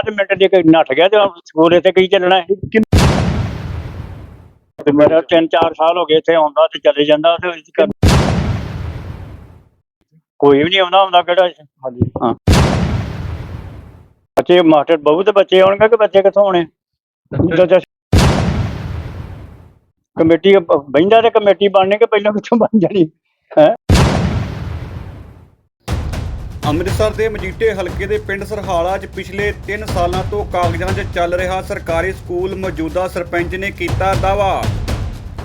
ਆਇਆ ਤੇ ਮਿੰਟ ਦੇ ਕੇ ਨੱਠ ਗਿਆ ਤੇ ਸਕੂਲ ਇੱਥੇ ਕੀ ਚੱਲਣਾ ਹੈ? ਤੇ ਮੇਰਾ 3-4 ਸਾਲ ਹੋ ਗਏ ਇੱਥੇ ਆਉਂਦਾ ਤੇ ਚਲੇ ਜਾਂਦਾ ਤੇ ਕੋਈ ਵੀ ਨਹੀਂ ਆਉਂਦਾ ਹੁੰਦਾ ਕਿਹੜਾ ਹਾਂਜੀ। ਬੱਚੇ ਮਾਸਟਰ ਬਹੁਤ ਬੱਚੇ ਆਉਣਗੇ ਕਿ ਬੱਚੇ ਕਿੱਥੋਂ ਆਉਣੇ? ਕਮੇਟੀ ਬੈਂਦਾ ਤੇ ਕਮੇਟੀ ਬਣਨੇ ਕਿ ਪਹਿਲਾਂ ਕਿੱਥੋਂ ਬਣ ਜਾਣੀ? ਅੰਮ੍ਰਿਤਸਰ ਦੇ ਮਜੀਠੇ ਹਲਕੇ ਦੇ ਪਿੰਡ ਸਰਹਾਲਾ 'ਚ ਪਿਛਲੇ 3 ਸਾਲਾਂ ਤੋਂ ਕਾਗਜ਼ਾਂ 'ਚ ਚੱਲ ਰਿਹਾ ਸਰਕਾਰੀ ਸਕੂਲ ਮੌਜੂਦਾ ਸਰਪੰਚ ਨੇ ਕੀਤਾ ਦਾਵਾ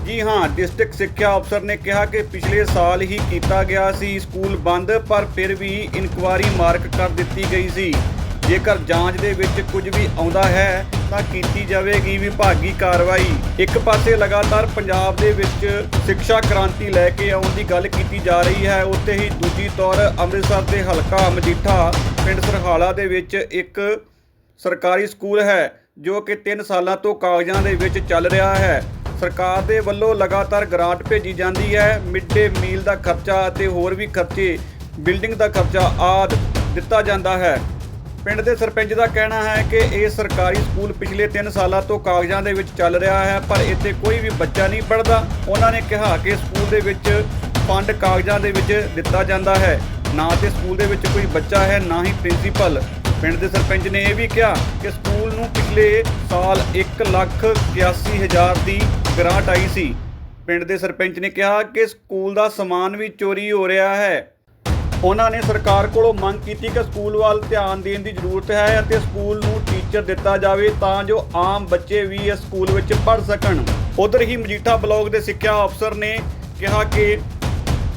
ਜੀ ਹਾਂ, ਡਿਸਟ੍ਰਿਕਟ ਸਿੱਖਿਆ ਅਫਸਰ ਨੇ ਕਿਹਾ ਕਿ ਪਿਛਲੇ ਸਾਲ ਹੀ ਕੀਤਾ ਗਿਆ ਸੀ ਸਕੂਲ ਬੰਦ, ਪਰ ਫਿਰ ਵੀ ਇਨਕੁਆਰੀ ਮਾਰਕ ਕਰ ਦਿੱਤੀ ਗਈ ਸੀ। ਜੇਕਰ ਜਾਂਚ ਦੇ ਵਿੱਚ ਕੁਝ ਵੀ ਆਉਂਦਾ ਹੈ, ਤਾਂ ਕੀਤੀ ਜਾਵੇਗੀ ਵਿਭਾਗੀ ਕਾਰਵਾਈ। ਇੱਕ ਪਾਸੇ ਲਗਾਤਾਰ ਪੰਜਾਬ ਦੇ ਵਿੱਚ ਸਿੱਖਿਆ ਕ੍ਰਾਂਤੀ ਲੈ ਕੇ ਆਉਣ ਦੀ ਗੱਲ ਕੀਤੀ ਜਾ ਰਹੀ ਹੈ, ਉੱਥੇ ਹੀ ਦੂਜੀ ਤੌਰ ਅੰਮ੍ਰਿਤਸਰ ਦੇ ਹਲਕਾ ਮਜੀਠਾ ਪਿੰਡ ਸਰਹਾਲਾ ਦੇ ਵਿੱਚ ਇੱਕ ਸਰਕਾਰੀ ਸਕੂਲ ਹੈ, ਜੋ ਕਿ 3 ਸਾਲਾਂ ਤੋਂ ਕਾਗਜ਼ਾਂ ਦੇ ਵਿੱਚ ਚੱਲ ਰਿਹਾ ਹੈ। ਸਰਕਾਰ ਦੇ ਵੱਲੋਂ ਲਗਾਤਾਰ ਗ੍ਰਾਂਟ ਭੇਜੀ ਜਾਂਦੀ ਹੈ, ਮਿਡ ਡੇ ਮੀਲ ਦਾ ਖਰਚਾ ਅਤੇ ਹੋਰ ਵੀ ਖਰਚੇ, ਬਿਲਡਿੰਗ ਦਾ ਖਰਚਾ ਆਦਿ ਦਿੱਤਾ ਜਾਂਦਾ ਹੈ। ਪਿੰਡ ਦੇ ਸਰਪੰਚ ਦਾ ਕਹਿਣਾ ਹੈ ਕਿ ਇਹ ਸਰਕਾਰੀ ਸਕੂਲ ਪਿਛਲੇ 3 ਸਾਲਾਂ ਤੋਂ ਕਾਗਜ਼ਾਂ ਦੇ ਵਿੱਚ ਚੱਲ ਰਿਹਾ ਹੈ, ਪਰ ਇੱਥੇ ਕੋਈ ਵੀ ਬੱਚਾ ਨਹੀਂ ਪੜਦਾ ਉਹਨਾਂ ਨੇ ਕਿਹਾ ਕਿ ਸਕੂਲ ਦੇ ਵਿੱਚ ਫੰਡ ਕਾਗਜ਼ਾਂ ਦੇ ਵਿੱਚ ਦਿੱਤਾ ਜਾਂਦਾ ਹੈ। ਨਾ ਤੇ ਸਕੂਲ ਦੇ ਵਿੱਚ ਕੋਈ ਬੱਚਾ ਹੈ, ਨਾ ਹੀ ਪ੍ਰਿੰਸੀਪਲ। ਪਿੰਡ ਦੇ ਸਰਪੰਚ ਨੇ ਇਹ ਵੀ ਕਿਹਾ ਕਿ ਸਕੂਲ ਨੂੰ ਪਿਛਲੇ ਸਾਲ 181000 ਦੀ ਗ੍ਰਾਂਟ ਆਈ ਸੀ। ਪਿੰਡ ਦੇ ਸਰਪੰਚ ਨੇ ਕਿਹਾ ਕਿ ਸਕੂਲ ਦਾ ਸਮਾਨ ਵੀ ਚੋਰੀ ਹੋ ਰਿਹਾ ਹੈ। ਉਹਨਾਂ ਨੇ ਸਰਕਾਰ ਕੋਲੋਂ ਮੰਗ ਕੀਤੀ ਕਿ ਸਕੂਲ ਵੱਲ ਧਿਆਨ ਦੇਣ ਦੀ ਜ਼ਰੂਰਤ ਹੈ ਅਤੇ ਸਕੂਲ ਨੂੰ ਟੀਚਰ ਦਿੱਤਾ ਜਾਵੇ ਤਾਂ ਜੋ ਆਮ ਬੱਚੇ ਵੀ ਇਸ ਸਕੂਲ ਵਿੱਚ ਪੜ੍ਹ ਸਕਣ। ਉਧਰ ਹੀ ਮਜੀਠਾ ਬਲਾਕ ਦੇ ਸਿੱਖਿਆ ਅਫਸਰ ਨੇ ਕਿਹਾ ਕਿ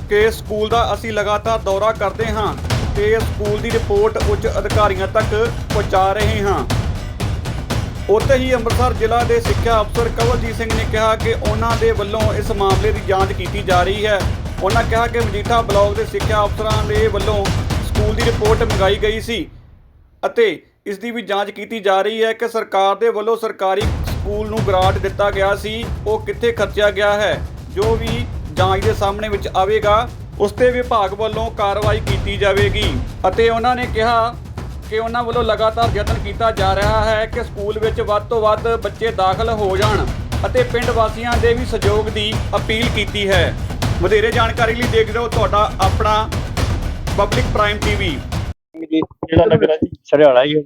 ਕਿ ਸਕੂਲ ਦਾ ਅਸੀਂ ਲਗਾਤਾਰ ਦੌਰਾ ਕਰਦੇ ਹਾਂ ਤੇ ਸਕੂਲ ਦੀ ਰਿਪੋਰਟ ਉੱਚ ਅਧਿਕਾਰੀਆਂ ਤੱਕ ਪਹੁੰਚਾ ਰਹੇ ਹਾਂ। ਉੱਥੇ ਹੀ ਅੰਮ੍ਰਿਤਸਰ ਜ਼ਿਲ੍ਹਾ ਦੇ ਸਿੱਖਿਆ ਅਫਸਰ ਕਵਲਜੀਤ ਸਿੰਘ ਨੇ ਕਿਹਾ ਕਿ ਉਹਨਾਂ ਦੇ ਵੱਲੋਂ ਇਸ ਮਾਮਲੇ ਦੀ ਜਾਂਚ ਕੀਤੀ ਜਾ ਰਹੀ ਹੈ। ਉਹਨਾਂ ਕਿਹਾ ਕਿ ਮਜੀਠਾ ਬਲਾਕ ਦੇ ਸਿੱਖਿਆ ਅਫਸਰਾਂ ਦੇ ਵੱਲੋਂ ਸਕੂਲ ਦੀ ਰਿਪੋਰਟ ਮੰਗਾਈ ਗਈ ਸੀ ਅਤੇ ਇਸ ਦੀ ਵੀ ਜਾਂਚ ਕੀਤੀ ਜਾ ਰਹੀ ਹੈ ਕਿ ਸਰਕਾਰ ਦੇ ਵੱਲੋਂ ਸਰਕਾਰੀ ਸਕੂਲ ਨੂੰ ਗ੍ਰਾਂਟ ਦਿੱਤਾ ਗਿਆ ਸੀ, ਉਹ ਕਿੱਥੇ ਖਰਚਿਆ ਗਿਆ ਹੈ, ਜੋ ਵੀ ਜਾਂਚ ਦੇ ਸਾਹਮਣੇ ਵਿੱਚ ਆਵੇਗਾ, ਉਸ ਤੇ ਵਿਭਾਗ ਵੱਲੋਂ ਕਾਰਵਾਈ ਕੀਤੀ ਜਾਵੇਗੀ। ਅਤੇ ਉਹਨਾਂ ਨੇ ਕਿਹਾ ਕਿ ਉਹਨਾਂ ਵੱਲੋਂ ਲਗਾਤਾਰ ਯਤਨ ਕੀਤਾ ਜਾ ਰਿਹਾ ਹੈ ਕਿ ਸਕੂਲ ਵਿੱਚ ਵੱਧ ਤੋਂ ਵੱਧ ਬੱਚੇ ਦਾਖਲ ਹੋ ਜਾਣ ਅਤੇ ਪਿੰਡ ਵਾਸੀਆਂ ਦੇ ਵੀ ਸਹਿਯੋਗ ਦੀ ਅਪੀਲ ਕੀਤੀ ਹੈ। ਵਧੇਰੇ ਜਾਣਕਾਰੀ ਲਈ ਦੇਖਦੇ ਰਹੋ ਤੁਹਾਡਾ ਆਪਣਾ ਪਬਲਿਕ ਪ੍ਰਾਈਮ ਟੀਵੀ ਜੀ ਕਿਹੜਾ ਨਗਰ ਹੈ ਜੀ। ਸਰਿਆਲਾ ਹੀ ਹੈ।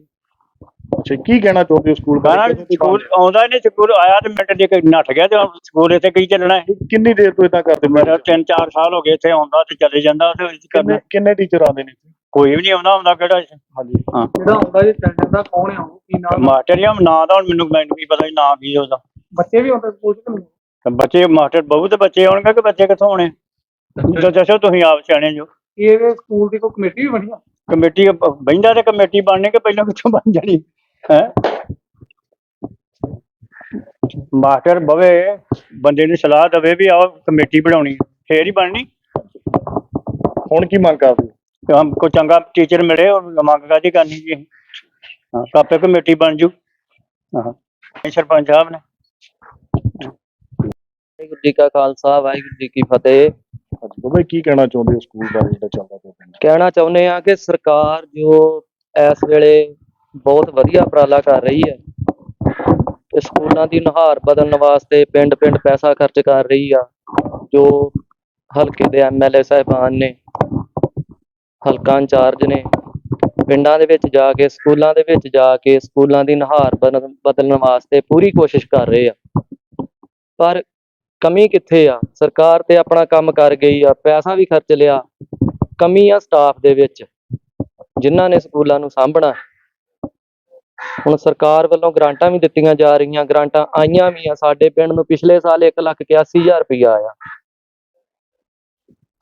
ਅੱਛਾ ਕੀ ਕਹਿਣਾ ਚਾਹੁੰਦੇ ਹੋ ਸਕੂਲ ਬਾਰੇ? ਸਕੂਲ ਆਉਂਦਾ ਨਹੀਂ ਸਕੂਲ ਆਇਆ ਤੇ ਮਿੰਟ ਦੇ ਕੇ ਨੱਠ ਗਿਆ ਤੇ ਸਕੂਲ ਇੱਥੇ ਕੀ ਚੱਲਣਾ ਹੈ? ਕਿੰਨੀ ਦੇਰ ਤੋਂ ਇਦਾਂ ਕਰਦੇ ਮੇਰਾ 3-4 ਸਾਲ ਹੋ ਗਏ ਇੱਥੇ ਆਉਂਦਾ ਤੇ ਚਲੇ ਜਾਂਦਾ ਤੇ ਇਸ ਕਰਨਾ। ਕਿੰਨੇ ਕਿੰਨੇ ਟੀਚਰ ਆਉਂਦੇ ਨੇ? ਕੋਈ ਵੀ ਨਹੀਂ ਆਉਂਦਾ ਹੁੰਦਾ ਕਿਹੜਾ ਹਾਂਜੀ। ਜਿਹੜਾ ਹੁੰਦਾ ਜੀ ਪਿੰਡ ਦਾ ਕੌਣ ਹੈ ਉਹ? ਕੀ ਨਾਮ ਮਾਸਟਰ ਜਾਂ ਨਾਂ ਦਾ ਹੁਣ ਮੈਨੂੰ ਮੈਨੂੰ ਵੀ ਪਤਾ ਨਹੀਂ ਨਾਂ ਕੀ ਉਹਦਾ। ਬੱਚੇ ਵੀ ਹੁੰਦੇ ਸਕੂਲ ਚ? ਤੇ ਬੱਚੇ ਮਾਸਟਰ ਬਹੁਤ ਬੱਚੇ ਆਉਣਗੇ ਕਿ ਬੱਚੇ ਕਿੱਥੋਂ ਆਉਣੇ? ਦੱਸੋ। ਤੁਸੀਂ ਆਪ ਸਿਆਣੇ ਜੋ। ਇਹ ਸਕੂਲ ਦੀ ਕੋਈ ਕਮੇਟੀ ਵੀ ਬਣੀ ਆ? ਕਮੇਟੀ ਬੈਂਦਾ ਤੇ ਕਮੇਟੀ ਬਣਨੇ ਕਿ ਪਹਿਲਾਂ ਕਿੱਥੋਂ ਬਣ ਜਾਣੀ? ਹੈ? ਮਾਸਟਰ ਬਵੇ ਬੰਦੇ ਨੂੰ ਸਲਾਹ ਦੇਵੇ ਵੀ ਆਓ ਕਮੇਟੀ ਬਣਾਉਣੀ ਫੇਰ ਹੀ ਬਣਨੀ। ਹੁਣ ਕੀ ਮੰਗ ਕਰਦੇ? ਤੇ ਹਮ ਕੋ ਚੰਗਾ ਟੀਚਰ ਮਿਲੇ ਉਹ ਮੰਗ ਕਾਦੀ ਕਰਨੀ ਜੀ? ਹਾਂ ਕਾਪੇ ਕਮੇਟੀ ਬਣ ਜੂ। ਹਾਂ। ਸਰਪੰਚ ਸਾਹਿਬ ਨੇ। ਵਾਹਿਗੁਰੂ ਜੀ ਕਾ ਖਾਲਸਾ ਵਾਹਿਗੁਰੂ ਜੀ ਕੀ ਫਤਿਹ ਹਾਂਜੀ ਬਾਬਾ ਕੀ ਕਹਿਣਾ ਚਾਹੁੰਦੇ ਹੋ ਸਕੂਲ ਬਾਰੇ ਜਿਹੜਾ ਚੱਲਦਾ ਪਿਆ? ਕਹਿਣਾ ਚਾਹੁੰਦੇ ਆ ਕਿ ਸਰਕਾਰ ਜੋ ਇਸ ਵੇਲੇ ਬਹੁਤ ਵਧੀਆ ਉਪਰਾਲਾ ਕਰ ਰਹੀ ਹੈ ਤੇ ਸਕੂਲਾਂ ਦੀ ਨੁਹਾਰ ਬਦਲਣ ਵਾਸਤੇ ਪਿੰਡ ਪਿੰਡ ਪੈਸਾ ਖਰਚ ਕਰ ਰਹੀ ਆ ਜੋ ਹਲਕੇ ਦੇ ਐਮਐਲਏ ਸਾਹਿਬਾਨ ਨੇ ਹਲਕਾ ਇੰਚਾਰਜ ਨੇ ਪਿੰਡਾਂ ਦੇ ਵਿੱਚ ਜਾ ਕੇ ਸਕੂਲਾਂ ਦੇ ਵਿੱਚ ਜਾ ਕੇ ਸਕੂਲਾਂ ਦੀ ਨੁਹਾਰ ਬਦਲ- ਬਦਲਣ ਵਾਸਤੇ ਪੂਰੀ ਕੋਸ਼ਿਸ਼ ਕਰ ਰਹੇ ਆ ਪਰ ਕਮੀ ਕਿੱਥੇ ਆ? ਸਰਕਾਰ ਤੇ ਆਪਣਾ ਕੰਮ ਕਰ ਗਈ ਆ, ਪੈਸਾ ਵੀ ਖਰਚ ਲਿਆ। ਕਮੀ ਆ ਸਟਾਫ ਦੇ ਵਿੱਚ, ਜਿਨ੍ਹਾਂ ਨੇ ਸਕੂਲਾਂ ਨੂੰ ਸਾਂਭਣਾ। ਹੁਣ ਸਰਕਾਰ ਵੱਲੋਂ ਗ੍ਰਾਂਟਾਂ ਵੀ ਦਿੱਤੀਆਂ ਜਾ ਰਹੀਆਂ, ਗ੍ਰਾਂਟਾਂ ਆਈਆਂ ਵੀ ਆ। ਸਾਡੇ ਪਿੰਡ ਨੂੰ ਪਿਛਲੇ ਸਾਲ 181000 ਰੁਪਇਆ ਆਇਆ।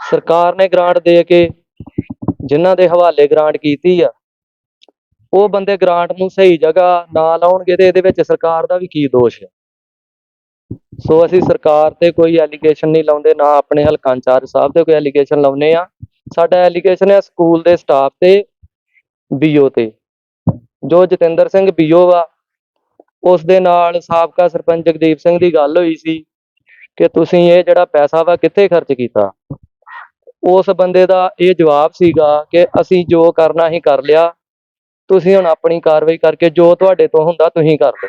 ਸਰਕਾਰ ਨੇ ਗ੍ਰਾਂਟ ਦੇ ਕੇ ਜਿਨ੍ਹਾਂ ਦੇ ਹਵਾਲੇ ਗ੍ਰਾਂਟ ਕੀਤੀ ਆ, ਉਹ ਬੰਦੇ ਗ੍ਰਾਂਟ ਨੂੰ ਸਹੀ ਜਗ੍ਹਾ ਨਾ ਲਾਉਣਗੇ ਤੇ ਇਹਦੇ ਵਿੱਚ ਸਰਕਾਰ ਦਾ ਵੀ ਕੀ ਦੋਸ਼ ਹੈ ਸੋ ਅਸੀਂ ਸਰਕਾਰ ਤੇ ਕੋਈ ਐਲੀਗੇਸ਼ਨ ਨਹੀਂ ਲਾਉਂਦੇ, ਨਾ ਆਪਣੇ ਹਲਕਾ ਇੰਚਾਰਜ ਸਾਹਿਬ ਤੇ ਕੋਈ ਐਲੀਗੇਸ਼ਨ ਲਾਉਨੇ ਆ ਸਾਡਾ ਐਲੀਗੇਸ਼ਨ ਹੈ ਸਕੂਲ ਦੇ ਸਟਾਫ ਤੇ ਬੀਓ ਤੇ। ਜੋ ਜਤਿੰਦਰ ਸਿੰਘ ਬੀਓ ਵਾ ਉਸ ਦੇ ਨਾਲ ਸਾਬਕਾ ਸਰਪੰਚ ਜਗਦੀਪ ਸਿੰਘ ਦੀ ਗੱਲ ਹੋਈ ਸੀ ਕਿ ਤੁਸੀਂ ਇਹ ਜਿਹੜਾ ਪੈਸਾ ਵਾ ਕਿੱਥੇ ਖਰਚ ਕੀਤਾ? ਉਸ ਬੰਦੇ ਦਾ ਇਹ ਜਵਾਬ ਸੀਗਾ ਕਿ ਅਸੀਂ ਜੋ ਕਰਨਾ ਹੀ ਕਰ ਲਿਆ, ਤੁਸੀਂ ਹੁਣ ਆਪਣੀ ਕਾਰਵਾਈ ਕਰਕੇ ਜੋ ਤੁਹਾਡੇ ਤੋਂ ਹੁੰਦਾ ਤੁਸੀਂ ਕਰ ਲਓ।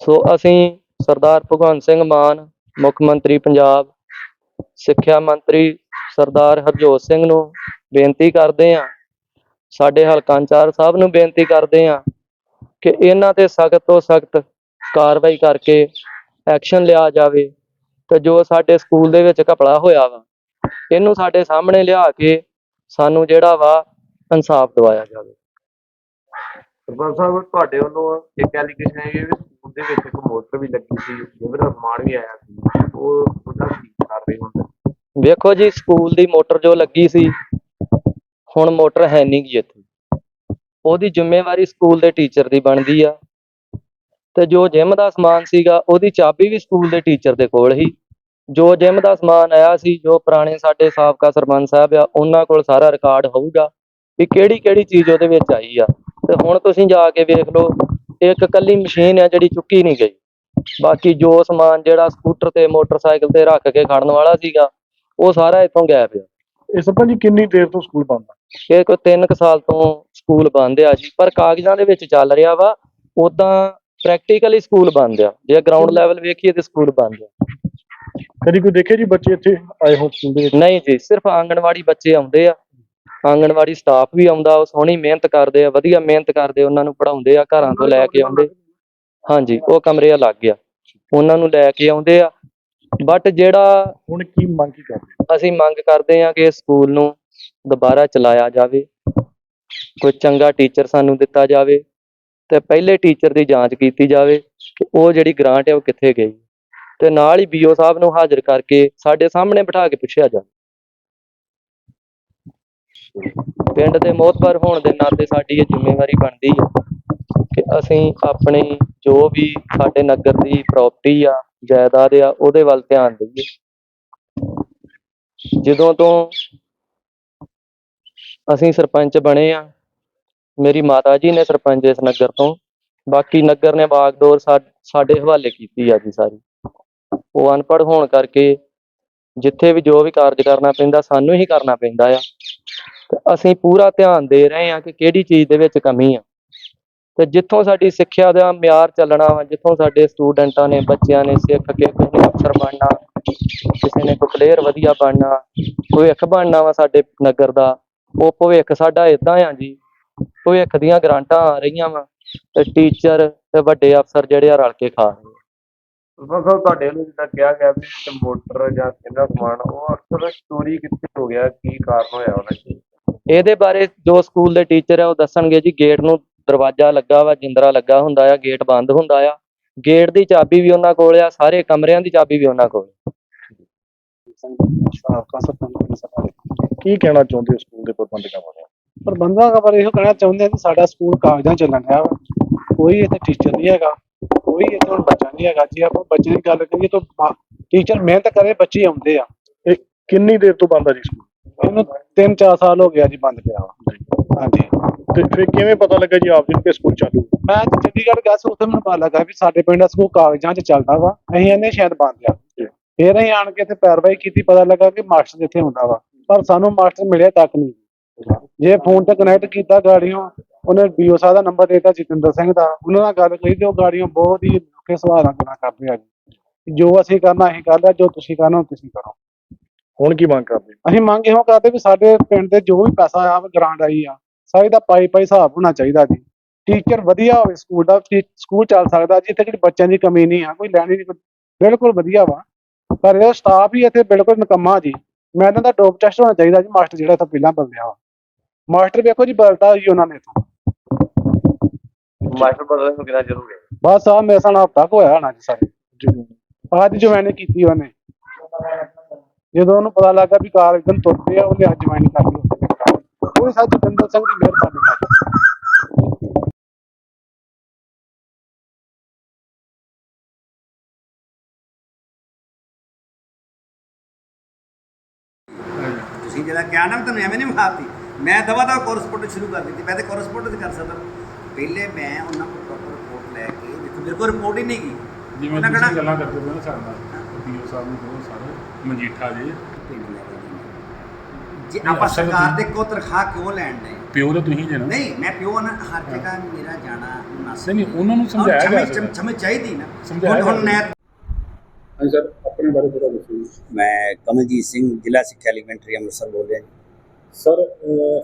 ਸੋ ਅਸੀਂ ਸਰਦਾਰ ਭਗਵੰਤ ਸਿੰਘ ਮਾਨ, ਮੁੱਖ ਮੰਤਰੀ ਪੰਜਾਬ, ਸਿੱਖਿਆ ਮੰਤਰੀ ਸਰਦਾਰ ਹਰਜੋਤ ਸਿੰਘ ਨੂੰ ਬੇਨਤੀ ਕਰਦੇ ਹਾਂ, ਸਾਡੇ ਹਲਕਾ ਇੰਚਾਰਜ ਸਾਹਿਬ ਨੂੰ ਬੇਨਤੀ ਕਰਦੇ ਹਾਂ ਕਿ ਇਹਨਾਂ ਤੇ ਸਖਤ ਤੋਂ ਸਖਤ ਕਾਰਵਾਈ ਕਰਕੇ ਐਕਸ਼ਨ ਲਿਆ ਜਾਵੇ ਤੇ ਜੋ ਸਾਡੇ ਸਕੂਲ ਦੇ ਵਿੱਚ ਘਪਲਾ ਹੋਇਆ ਵਾ, ਇਹਨੂੰ ਸਾਡੇ ਸਾਹਮਣੇ ਲਿਆ ਕੇ ਸਾਨੂੰ ਜਿਹੜਾ ਵਾ ਇਨਸਾਫ ਦਿਵਾਇਆ ਜਾਵੇ। ਸਰਪੰਚ ਸਾਹਿਬ, ਤੁਹਾਡੇ ਵੱਲੋਂ ਇੱਕ ਐਲੀਗੇਸ਼ਨ ਹੈ ਵੀ ਸਕੂਲ ਵਿੱਚ ਇੱਕ ਮੋਟਰ ਵੀ ਲੱਗੀ ਸੀ ਜਿਹਦੇ ਸਮਾਨ ਵੀ ਆਇਆ ਸੀ, ਉਹ ਉਹਦਾ ਕੀ ਕਰ ਰਹੇ ਹੁੰਦੇ ਵੇਖੋ ਜੀ, ਸਕੂਲ ਦੀ ਮੋਟਰ ਜੋ ਲੱਗੀ ਸੀ, ਹੁਣ ਮੋਟਰ ਹੈ ਨਹੀਂ ਗੀ ਇੱਥੇ। ਉਹਦੀ ਜ਼ਿੰਮੇਵਾਰੀ ਸਕੂਲ ਦੇ ਟੀਚਰ ਦੀ ਬਣਦੀ ਆ। ਤੇ ਜੋ ਜਿਮ ਦਾ ਸਮਾਨ ਸੀਗਾ, ਉਹਦੀ ਚਾਬੀ ਵੀ ਸਕੂਲ ਦੇ ਟੀਚਰ ਦੇ ਕੋਲ ਹੀ ਜੋ ਜਿਮ ਦਾ ਸਮਾਨ ਆਇਆ ਸੀ, ਜੋ ਪੁਰਾਣੇ ਸਾਡੇ ਸਾਬਕਾ ਸਰਪੰਚ ਸਾਹਿਬ ਆ, ਉਹਨਾਂ ਕੋਲ ਸਾਰਾ ਰਿਕਾਰਡ ਹੋਊਗਾ ਵੀ ਕਿਹੜੀ ਕਿਹੜੀ ਚੀਜ਼ ਉਹਦੇ ਵਿੱਚ ਆਈ ਆ। ਤੇ ਹੁਣ ਤੁਸੀਂ ਜਾ ਕੇ ਵੇਖ ਲਓ ਇੱਕ ਕੱਲੀ ਮਸ਼ੀਨ ਆ ਜਿਹੜੀ ਚੁੱਕੀ ਨਹੀਂ ਗਈ। ਬਾਕੀ ਜੋ ਸਮਾਨ ਜਿਹੜਾ ਸਕੂਟਰ ਤੇ ਮੋਟਰਸਾਈਕਲ ਤੇ ਰੱਖ ਕੇ ਖੜਨ ਵਾਲਾ ਸੀਗਾ ਉਹ ਸਾਰਾ ਇੱਥੋਂ ਗਾਇਬ ਆ। ਇਹ ਸਰਪੰਚ ਜੀ ਕਿੰਨੀ ਦੇਰ ਤੋਂ ਸਕੂਲ ਬੰਦ ਆ? ਇਹ ਕੋਈ 3 ਸਾਲ ਤੋਂ ਸਕੂਲ ਬੰਦ ਆ ਜੀ ਪਰ ਕਾਗਜ਼ਾਂ ਦੇ ਵਿੱਚ ਚੱਲ ਰਿਹਾ ਵਾ ਉਦਾਂ ਪ੍ਰੈਕਟੀਕਲੀ ਸਕੂਲ ਬੰਦ ਆ। ਜੇ ਗਰਾਊਂਡ ਲੈਵਲ ਵੇਖੀਏ ਤੇ ਸਕੂਲ ਬੰਦ ਆ। ਕਦੀ ਕੋਈ ਦੇਖੇ ਜੀ ਬੱਚੇ ਇੱਥੇ ਆਏ ਹੋ ਸਕੂਲ ਦੇ ਵਿੱਚ? ਨਹੀਂ ਜੀ ਸਿਰਫ ਆਂਗਣਵਾੜੀ ਬੱਚੇ ਆਉਂਦੇ ਆ। ਆਂਗਣਵਾੜੀ ਸਟਾਫ ਵੀ ਆਉਂਦਾ ਉਹ ਸੋਹਣੀ ਮਿਹਨਤ ਕਰਦੇ ਆ ਵਧੀਆ ਮਿਹਨਤ ਕਰਦੇ ਉਹਨਾਂ ਨੂੰ ਪੜਾਉਂਦੇ ਆ ਘਰਾਂ ਤੋਂ ਲੈ ਕੇ ਆਉਂਦੇ। ਹਾਂਜੀ ਉਹ ਕਮਰੇ ਅਲੱਗ ਗਿਆ। ਉਹਨਾਂ ਨੂੰ ਲੈ ਕੇ ਆਉਂਦੇ ਆ ਬਟ ਜਿਹੜਾ ਹੁਣ ਕੀ ਮੰਗ ਕਰਦੇ? ਅਸੀਂ ਮੰਗ ਕਰਦੇ ਹਾਂ ਕਿ ਸਕੂਲ ਨੂੰ ਦੁਬਾਰਾ ਚਲਾਇਆ ਜਾਵੇ। ਕੋਈ ਚੰਗਾ ਟੀਚਰ ਸਾਨੂੰ ਦਿੱਤਾ ਜਾਵੇ ਤੇ ਪਹਿਲੇ ਟੀਚਰ ਦੀ ਜਾਂਚ ਕੀਤੀ ਜਾਵੇ ਕਿ ਉਹ ਜਿਹੜੀ ਗ੍ਰਾਂਟ ਹੈ ਉਹ ਕਿੱਥੇ ਗਈ? ਤੇ ਨਾਲ ਹੀ ਬੀਓ ਸਾਹਿਬ ਨੂੰ ਹਾਜ਼ਰ ਕਰਕੇ ਸਾਡੇ ਸਾਹਮਣੇ ਬਿਠਾ ਕੇ ਪੁੱਛਿਆ ਜਾਵੇ। ਪਿੰਡ ਦੇ ਮੋਹਤਬਰ ਹੋਣ ਦੇ ਨਾਤੇ ਸਾਡੀ ਇਹ ਜ਼ਿੰਮੇਵਾਰੀ ਬਣਦੀ ਹੈ ਕਿ ਅਸੀਂ ਆਪਣੀ ਜੋ ਵੀ ਸਾਡੇ ਨਗਰ ਦੀ ਪ੍ਰਾਪਰਟੀ ਆ, ਜਾਇਦਾਦ ਆ, ਉਹਦੇ ਵੱਲ ਧਿਆਨ ਦਈਏ। ਜਦੋਂ ਤੋਂ ਅਸੀਂ ਸਰਪੰਚ ਬਣੇ ਆ, ਮੇਰੀ ਮਾਤਾ ਜੀ ਨੇ ਸਰਪੰਚ ਇਸ ਨਗਰ ਤੋਂ, ਬਾਕੀ ਨਗਰ ਨੇ ਬਾਗਡੋਰ ਸਾਡੇ ਹਵਾਲੇ ਕੀਤੀ ਆ ਜੀ ਸਾਰੀ। ਉਹ ਅਨਪੜ੍ਹ ਹੋਣ ਕਰਕੇ ਜਿੱਥੇ ਵੀ ਜੋ ਵੀ ਕਾਰਜ ਕਰਨਾ ਪੈਂਦਾ, ਸਾਨੂੰ ਹੀ ਕਰਨਾ ਪੈਂਦਾ ਆ। ਤੇ ਅਸੀਂ ਪੂਰਾ ਧਿਆਨ ਦੇ ਰਹੇ ਹਾਂ ਕਿ ਕਿਹੜੀ ਚੀਜ਼ ਦੇ ਵਿੱਚ ਕਮੀ ਆ। ਤੇ ਜਿੱਥੋਂ ਸਾਡੀ ਸਿੱਖਿਆ ਦਾ ਮਿਆਰ ਚੱਲਣਾ ਵਾ, ਜਿੱਥੋਂ ਸਾਡੇ ਸਟੂਡੈਂਟਾਂ ਨੇ, ਬੱਚਿਆਂ ਨੇ ਸਿੱਖ ਕੇ ਕਿਸੇ ਅਫਸਰ ਬਣਨਾ, ਕਿਸੇ ਨੇ ਕੋਈ ਪਲੇਅਰ ਵਧੀਆ ਬਣਨਾ, ਭਵਿੱਖ ਬਣਨਾ ਵਾ ਸਾਡੇ ਨਗਰ ਦਾ, ਉਹ ਭਵਿੱਖ ਸਾਡਾ ਇਦਾਂ ਆ ਜੀ। ਭਵਿੱਖ ਦੀਆਂ ਗਰਾਂਟਾਂ ਆ ਰਹੀਆਂ ਵਾ ਤੇ ਟੀਚਰ ਤੇ ਵੱਡੇ ਅਫਸਰ ਜਿਹੜੇ ਆ ਰਲ ਕੇ ਖਾ ਰਹੇ ਆ। ਤੁਹਾਡੇ ਨੂੰ ਜਿੱਦਾਂ ਕਿਹਾ ਗਿਆ ਵੀ ਕੰਪਿਊਟਰ ਜਾਂ ਕਿੰਨਾ ਸਮਾਨ, ਉਹ ਅਕਸਰ ਚੋਰੀ ਕਿੱਥੇ ਹੋ ਗਿਆ, ਕੀ ਕਾਰਨ ਹੋਇਆ ਉਹਨਾਂ ਚ ਇਹਦੇ ਬਾਰੇ ਜੋ ਸਕੂਲ ਦੇ ਟੀਚਰ ਆ ਉਹ ਦੱਸਣਗੇ ਜੀ ਗੇਟ ਨੂੰ ਦਰਵਾਜ਼ਾ ਲੱਗਾ ਵਾ ਜਿੰਦਰਾ ਲੱਗਾ ਹੁੰਦਾ ਆ ਗੇਟ ਬੰਦ ਹੁੰਦਾ ਆ। ਗੇਟ ਦੀ ਚਾਬੀ ਵੀ ਉਹਨਾਂ ਕੋਲ ਆ ਸਾਰੇ ਕਮਰਿਆਂ ਦੀ ਚਾਬੀ ਵੀ ਉਹਨਾਂ ਕੋਲ ਕੀ ਕਹਿਣਾ ਚਾਹੁੰਦੇ ਹੋ ਸਕੂਲ ਦੇ ਪ੍ਰਬੰਧਕਾਂ ਬਾਰੇ? ਪ੍ਰਬੰਧਕਾਂ ਦਾ ਪਰ ਇਹੋ ਕਹਿਣਾ ਚਾਹੁੰਦੇ ਆ ਕਿ ਸਾਡਾ ਸਕੂਲ ਕਾਗਜ਼ਾਂ ਚੱਲਣ ਰਿਹਾ ਕੋਈ ਇੱਥੇ ਟੀਚਰ ਨਹੀਂ ਹੈਗਾ ਕੋਈ ਇੱਥੇ ਹੁਣ ਬੱਚਾ ਨਹੀਂ ਹੈਗਾ। ਜੇ ਆਪਾਂ ਬੱਚੇ ਦੀ ਗੱਲ ਕਰੀਏ ਤਾਂ ਟੀਚਰ ਮਿਹਨਤ ਕਰੇ ਬੱਚੇ ਆਉਂਦੇ ਆ। ਇਹ ਕਿੰਨੀ ਦੇਰ ਤੋਂ ਬੰਦ ਆ ਜੀ ਸਕੂਲ? ਇਹਨੂੰ 3-4 ਸਾਲ ਹੋ ਗਿਆ ਜੀ ਬੰਦ ਪਿਆ ਵਾ। ਹਾਂਜੀ। ਤੇ ਫਿਰ ਕਿਵੇਂ ਪਤਾ ਲੱਗਾ ਜੀ ਆਪ ਜੀ ਨੂੰ ਕਿ ਸਕੂਲ ਚਾਲੂ ਹੋ? ਮੈਂ ਅੱਜ ਚੰਡੀਗੜ੍ਹ ਗਿਆ ਸੀ ਉੱਥੇ ਮੈਨੂੰ ਪਤਾ ਲੱਗਾ ਵੀ ਸਾਡੇ ਪਿੰਡ ਦਾ ਸਕੂਲ ਕਾਗਜ਼ਾਂ 'ਚ ਚੱਲਦਾ ਵਾ। ਅਸੀਂ ਇਹਨੇ ਸ਼ਾਇਦ ਬੰਦ ਆ। ਫਿਰ ਅਸੀਂ ਆਣ ਕੇ ਇੱਥੇ ਪੈਰਵਾਈ ਕੀਤੀ ਪਤਾ ਲੱਗਾ ਕਿ ਮਾਸਟਰ ਇੱਥੇ ਹੁੰਦਾ ਵਾ। ਪਰ ਸਾਨੂੰ ਮਾਸਟਰ ਮਿਲਿਆ ਤੱਕ ਨਹੀਂ। ਜੇ ਫੋਨ ਤੇ ਕਨੈਕਟ ਕੀਤਾ ਗਾੜੀਆਂ ਉਹਨੇ ਬੀਓ ਸਾਹਿਬ ਦਾ ਨੰਬਰ ਦਿੱਤਾ ਜਤਿੰਦਰ ਸਿੰਘ ਦਾ। ਉਹਨਾਂ ਨਾਲ ਗੱਲ ਕਰੀ ਤੇ ਉਹ ਗਾੜੀਆਂ ਬਹੁਤ ਹੀ ਔਖੇ ਸੁਭਾਅ ਨਾਲ ਗੱਲਾਂ ਕਰਦੇ ਆ ਜੀ। ਜੋ ਅਸੀਂ ਕਰਨਾ ਅਸੀਂ ਕਰ ਲਿਆ ਜੋ ਤੁਸੀਂ ਕਰਨਾ ਉਹ ਤੁਸੀਂ ਕਰੋ। ਹੁਣ ਕੀ ਮੰਗ ਕਰਦੇ? ਅਸੀਂ ਮੰਗ ਇਹੋ ਕਰਦੇ ਵੀ ਸਾਡੇ ਪਿੰਡ ਦੇ ਜੋ ਵੀ ਪੈਸਾ ਆ ਗ੍ਰਾਂਟ ਆਈ ਆ ਸਾਰੇ ਦਾ ਪਾਈ ਪਾਈ ਹਿਸਾਬ ਹੋਣਾ ਚਾਹੀਦਾ ਜੀ। ਟੀਚਰ ਵਧੀਆ ਹੋਵੇ ਸਕੂਲ ਦਾ ਸਕੂਲ ਚੱਲ ਸਕਦਾ ਜੀ ਇੱਥੇ ਕੋਈ ਬੱਚਿਆਂ ਦੀ ਕਮੀ ਨਹੀਂ ਆ ਕੋਈ ਲੈਣੀ ਨਹੀਂ ਬਿਲਕੁਲ ਵਧੀਆ ਵਾ। ਪਰ ਇਹ ਸਟਾਫ ਹੀ ਇੱਥੇ ਬਿਲਕੁਲ ਨਿਕੰਮਾ ਜੀ। ਮੈਂ ਇਹਨਾਂ ਦਾ ਡੋਪ ਟੈਸਟ ਹੋਣਾ ਚਾਹੀਦਾ ਜੀ ਮਾਸਟਰ ਜਿਹੜਾ ਇੱਥੇ ਪਹਿਲਾਂ ਬਦਲਿਆ ਵਾ। ਮਾਸਟਰ ਵੇਖੋ ਜੀ ਬਦਲਤਾ ਜੀ ਉਹਨਾਂ ਨੇ ਇੱਥੋਂ। ਮਾਸਟਰ ਬਦਲਣ ਨੂੰ ਕਿੰਨਾ ਜ਼ਰੂਰੀ ਹੈ? ਬਸ ਆ ਮੇਰੇ ਸਾਲ ਹਫਤਾ ਹੋਇਆ ਹੋਣਾ ਜੀ ਸਾਰੇ। ਜੀ ਅੱਜ ਜੁਆਇਨ ਕੀਤੀ ਉਹਨੇ। ਜਦੋਂ ਉਹਨੂੰ ਪਤਾ ਲੱਗਾ ਵੀ ਕਾਰ ਇੱਕਦਮ ਤੁਰ ਪਈ ਆ ਉਹਨੇ ਅੱਜ ਜੁਆਇਨ ਕਰ ਲਈ ਉਹ ਸੱਚ ਜਤਿੰਦਰ ਸਿੰਘ ਦੀ ਮਿਹਰਬਾਨੀ ਨਾਲ। ਤੁਸੀਂ ਜਿਹੜਾ ਕਿਹਾ ਨਾ ਤੁਹਾਨੂੰ ਐਵੇਂ ਨਹੀਂ ਮਾਰਦੀ ਮੈਂ ਦਵਾ ਦਾ ਕੋਰਸਪੋਂਡੈਂਟ ਸ਼ੁਰੂ ਕਰ ਦਿੱਤੀ। ਮੈਂ ਤੇ ਕੋਰਸਪੋਂਡੈਂਟ ਕਰ ਸਕਦਾ। ਪਹਿਲੇ ਮੈਂ ਉਹਨਾਂ ਕੋਲ ਪ੍ਰੋਪਰ ਰਿਪੋਰਟ ਲੈ ਕੇ ਦੇਖੋ ਮੇਰੇ ਕੋਲ ਰਿਪੋਰਟ ਹੀ ਨਹੀਂ ਗਈ ਜਿਵੇਂ ਤੁਸੀਂ ਕਹਿਣਾ- ਗੱਲਾਂ ਕਰਦੇ ਹੋ ਨਾ ਸਾਡੇ ਨਾਲ। ਪੀਓ ਸਾਹਿਬ ਨੂੰ ਕਹੋ ਸਾਰੇ ਮਜੀਠਾ ਜੀ। ਪਿੰਡ ਦੀ। ਜੇ ਆਪਾਂ ਤਾਂ ਸਰਕਾਰ ਦੇ ਕੋ ਤਨਖਾਹ ਕਿਉਂ ਲੈਣ ਨੇ ਪਿਓ ਤਾਂ ਤੁਸੀਂ ਜੇ ਨਾ ਨਹੀਂ ਮੈਂ ਪਿਓ ਨਾ ਹਰ ਜਗ੍ਹਾ ਮੇਰਾ ਜਾਣਾ ਨਹੀਂ, ਨਹੀਂ, ਉਹਨਾਂ ਨੂੰ ਸਮਝਾਇਆ ਸਮਝ- ਗਿਆ ਸਮਝ। ਸਮਝ ਚਾਹੀਦੀ ਨਾ। ਸਮਝਾਇਆ ਹੁਣ- ਮੈਂ ਹਾਂਜੀ ਸਰ ਆਪਣੇ ਬਾਰੇ ਥੋੜਾ ਦੱਸੋ ਮੈਂ ਕਮਲਜੀਤ ਸਿੰਘ ਜ਼ਿਲ੍ਹਾ ਸਿੱਖਿਆ ਐਲੀਮੈਂਟਰੀ ਅੰਮ੍ਰਿਤਸਰ ਬੋਲ ਰਿਹਾ ਜੀ। ਸਰ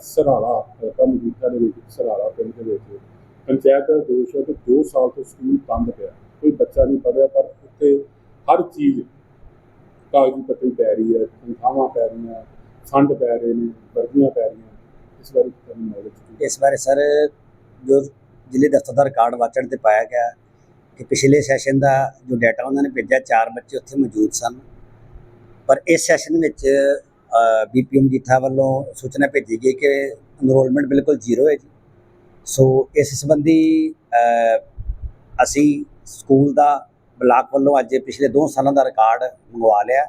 ਸਰਾਲਾ ਕਮਜੀਤਾ ਦੇ ਵਿੱਚ ਸਰਾਲਾ ਪਿੰਡ ਦੇ ਵਿੱਚ ਪੰਚਾਇਤ ਦਾ ਦੋਸ਼ ਹੈ ਕਿ 2 ਸਾਲ ਤੋਂ ਸਕੂਲ ਬੰਦ ਪਿਆ। ਕੋਈ ਬੱਚਾ ਨਹੀਂ ਪੜ੍ਹਿਆ ਪਰ ਉੱਥੇ ਹਰ ਚੀਜ਼ ਕਾਗਜ਼ੀ ਪੱਤਰੀ ਪੈ ਰਹੀ ਹੈ, ਤਨਖਾਹਾਂ ਪੈ ਰਹੀਆਂ, ਫੰਡ ਪੈ ਰਹੇ ਨੇ, ਵਰਦੀਆਂ ਪੈ ਰਹੀਆਂ, ਇਸ ਬਾਰੇ ਤੁਹਾਨੂੰ ਨੌਲੇਜ ਇਸ ਬਾਰੇ ਸਰ, ਜੋ ਜ਼ਿਲ੍ਹੇ ਦਫ਼ਤਰ ਦਾ ਰਿਕਾਰਡ ਵਾਚਣ ਤੇ ਪਾਇਆ ਗਿਆ ਕਿ ਪਿਛਲੇ ਸੈਸ਼ਨ ਦਾ ਜੋ ਡਾਟਾ ਉਹਨਾਂ ਨੇ ਭੇਜਿਆ, ਚਾਰ ਬੱਚੇ ਉੱਥੇ ਮੌਜੂਦ ਸਨ। ਪਰ ਇਸ ਸੈਸ਼ਨ ਵਿੱਚ ਬੀਪੀਐਮ ਜੀਠਾ ਵੱਲੋਂ ਸੂਚਨਾ ਭੇਜੀ ਗਈ ਕਿ ਐਨਰੋਲਮੈਂਟ ਬਿਲਕੁਲ ਜ਼ੀਰੋ ਹੈ ਜੀ। ਸੋ ਇਸ ਸੰਬੰਧੀ ਅਸੀਂ ਸਕੂਲ ਦਾ ਬਲਾਕ ਵੱਲੋਂ ਅੱਜ ਪਿਛਲੇ 2 ਸਾਲਾਂ ਦਾ ਰਿਕਾਰਡ ਮੰਗਵਾ ਲਿਆ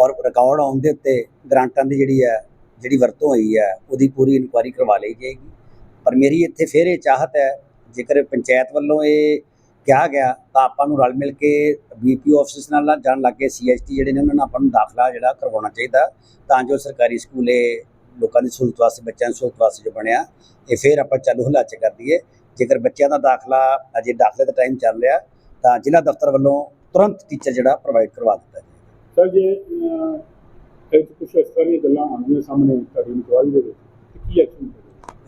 ਔਰ ਰਿਕਾਰਡ ਆਉਣ ਦੇ ਉੱਤੇ ਗ੍ਰਾਂਟਾਂ ਦੀ ਜਿਹੜੀ ਹੈ, ਜਿਹੜੀ ਵਰਤੋਂ ਹੋਈ ਹੈ, ਉਹਦੀ ਪੂਰੀ ਇਨਕੁਆਇਰੀ ਕਰਵਾ ਲਈ ਜਾਏਗੀ। ਪਰ ਮੇਰੀ ਇੱਥੇ ਫਿਰ ਇਹ ਚਾਹਤ ਹੈ, ਜੇਕਰ ਪੰਚਾਇਤ ਵੱਲੋਂ ਇਹ ਕਿਹਾ ਗਿਆ, ਤਾਂ ਆਪਾਂ ਨੂੰ ਰਲ ਮਿਲ ਕੇ ਬੀਪੀਓ ਆਫਿਸ ਨਾਲ ਜਾਣ ਲੱਗੇ ਸੀਐਚਟੀ ਜਿਹੜੇ ਨੇ, ਉਹਨਾਂ ਨਾਲ ਆਪਾਂ ਨੂੰ ਦਾਖਲਾ ਜਿਹੜਾ ਕਰਵਾਉਣਾ ਚਾਹੀਦਾ, ਤਾਂ ਜੋ ਸਰਕਾਰੀ ਸਕੂਲ ਇਹ ਲੋਕਾਂ ਦੀ ਸਹੂਲਤ ਵਾਸਤੇ, ਬੱਚਿਆਂ ਦੀ ਸਹੂਲਤ ਵਾਸਤੇ ਜੋ ਬਣਿਆ, ਇਹ ਫਿਰ ਆਪਾਂ ਚਾਲੂ ਹਲਾਚੇ ਕਰ ਦਈਏ। ਜੇਕਰ ਬੱਚਿਆਂ ਦਾ ਦਾਖਲਾ ਅਜੇ ਦਾਖਲੇ ਦਾ ਟਾਈਮ ਚੱਲ ਰਿਹਾ ਤਾਂ ਜ਼ਿਲ੍ਹਾ ਦਫ਼ਤਰ ਵੱਲੋਂ ਤੁਰੰਤ ਟੀਚਰ ਜਿਹੜਾ ਪ੍ਰੋਵਾਈਡ ਕਰਵਾ ਦਿੱਤਾ ਜਾਏ ਸਰ ਜੇ ਇਹ ਕੁਝ ਇਸ ਤਰ੍ਹਾਂ ਦੀਆਂ ਗੱਲਾਂ ਆਉਂਦੀਆਂ ਸਾਹਮਣੇ ਤੁਹਾਡੀ ਇਨਕੁਆਇਰੀ ਦੇ ਵਿੱਚ ਕੀ ਐਕਸ਼ਨ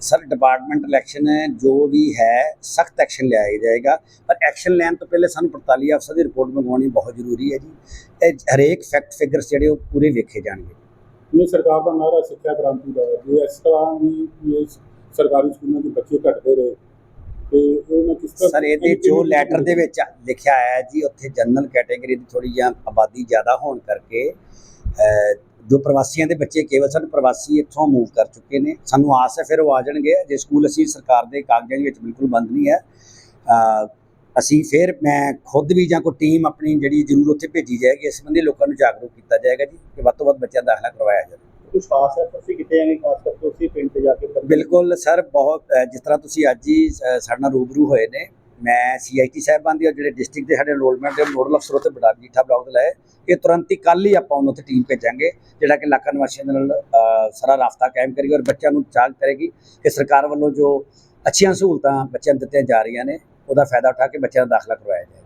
ਸਰ ਡਿਪਾਰਟਮੈਂਟ ਇਲੈਕਸ਼ਨ ਹੈ ਜੋ ਵੀ ਹੈ ਸਖਤ ਐਕਸ਼ਨ ਲਿਆ ਜਾਏਗਾ। ਪਰ ਐਕਸ਼ਨ ਲੈਣ ਤੋਂ ਪਹਿਲੇ ਸਾਨੂੰ 45 ਅਫਸਰ ਦੀ ਰਿਪੋਰਟ ਮੰਗਵਾਉਣੀ ਬਹੁਤ ਜ਼ਰੂਰੀ ਹੈ ਜੀ। ਇਹ ਹਰੇਕ ਫੈਕਟ ਫਿਗਰਸ ਜਿਹੜੇ ਉਹ ਪੂਰੇ ਵੇਖੇ ਜਾਣਗੇ। ਇਹ ਸਰਕਾਰ ਦਾ ਨਾਰਾ ਸਿੱਖਿਆ ਕ੍ਰਾਂਤੀ ਦਾ ਹੈ ਜੇ ਇਸ ਤਰ੍ਹਾਂ ਵੀ ਇਹ ਸਰਕਾਰੀ ਸਕੂਲਾਂ ਦੇ ਬੱਚੇ ਘਟਦੇ ਰਹੇ ਤੇ ਕਿਸ ਤਰ੍ਹਾਂ ਸਰ ਇਹਦੇ ਜੋ ਲੈਟਰ ਦੇ ਵਿੱਚ ਲਿਖਿਆ ਆਇਆ ਜੀ ਉੱਥੇ ਜਨਰਲ ਕੈਟਾਗਰੀ ਦੀ ਥੋੜੀ ਜਿਹੀ ਆਬਾਦੀ ਜ਼ਿਆਦਾ ਹੋਣ ਕਰਕੇ ਜੋ ਪ੍ਰਵਾਸੀਆਂ ਦੇ ਬੱਚੇ ਕੇਵਲ ਸਨ ਪ੍ਰਵਾਸੀ ਇੱਥੋਂ ਮੂਵ ਕਰ ਚੁੱਕੇ ਨੇ। ਸਾਨੂੰ ਆਸ ਹੈ ਫਿਰ ਉਹ ਆ ਜਾਣਗੇ। ਜੇ ਸਕੂਲ ਅਸੀਂ ਸਰਕਾਰ ਦੇ ਕਾਗਜ਼ਾਂ ਦੇ ਵਿੱਚ ਬਿਲਕੁਲ ਬੰਦ ਨਹੀਂ ਹੈ ਅਸੀਂ ਫਿਰ ਮੈਂ ਖੁਦ ਵੀ ਜਾਂ ਕੋਈ ਟੀਮ ਆਪਣੀ ਜਿਹੜੀ ਜ਼ਰੂਰ ਉੱਥੇ ਭੇਜੀ ਜਾਏਗੀ ਇਸ ਸੰਬੰਧੀ ਲੋਕਾਂ ਨੂੰ ਜਾਗਰੂਕ ਕੀਤਾ ਜਾਏਗਾ ਜੀ ਕਿ ਵੱਧ ਤੋਂ ਵੱਧ ਬੱਚਿਆਂ ਦਾ ਦਾਖਲਾ ਕਰਵਾਇਆ ਜਾਵੇ। ਕੁਝ ਖਾਸ ਹੈ? ਤੁਸੀਂ ਕਿਤੇ ਐਵੇਂ ਖਾਸ ਕਰਕੇ ਤੁਸੀਂ ਪਿੰਡ ਤੇ ਜਾ ਕੇ ਬਿਲਕੁਲ ਸਰ, ਬਹੁਤ ਜਿਸ ਤਰ੍ਹਾਂ ਤੁਸੀਂ ਅੱਜ ਹੀ ਸਾਡੇ ਨਾਲ ਰੂਬਰੂ ਹੋਏ ਨੇ, ਮੈਂ ਸੀਆਈਟੀ ਸਾਹਿਬਾਨ ਦੀ ਔਰ ਜਿਹੜੇ ਡਿਸਟ੍ਰਿਕਟ ਦੇ ਸਾਡੇ ਐਨਰੋਲਮੈਂਟ ਦੇ ਨੋਡਲ ਅਫਸਰ ਉੱਤੇ ਬੜਾ ਜੀਠਾ ਬਲਾਕ ਦੇ ਲਏ ਇਹ ਤੁਰੰਤ ਹੀ ਕੱਲ ਹੀ ਆਪਾਂ ਉਹਨਾਂ ਉੱਤੇ ਟੀਮ ਭੇਜਾਂਗੇ, ਜਿਹੜਾ ਕਿ ਇਲਾਕਾ ਨਿਵਾਸੀਆਂ ਦੇ ਨਾਲ ਸਾਰਾ ਰਾਬਤਾ ਕਾਇਮ ਕਰੇਗੀ ਔਰ ਬੱਚਿਆਂ ਨੂੰ ਚਾਲ ਕਰੇਗੀ ਕਿ ਸਰਕਾਰ ਵੱਲੋਂ ਜੋ ਅੱਛੀਆਂ ਸਹੂਲਤਾਂ ਬੱਚਿਆਂ ਨੂੰ ਦਿੱਤੀਆਂ ਜਾ ਰਹੀਆਂ ਨੇ, ਉਹਦਾ ਫਾਇਦਾ ਉਠਾ ਕੇ ਬੱਚਿਆਂ ਦਾ ਦਾਖਲਾ ਕਰਵਾਇਆ ਜਾਏ।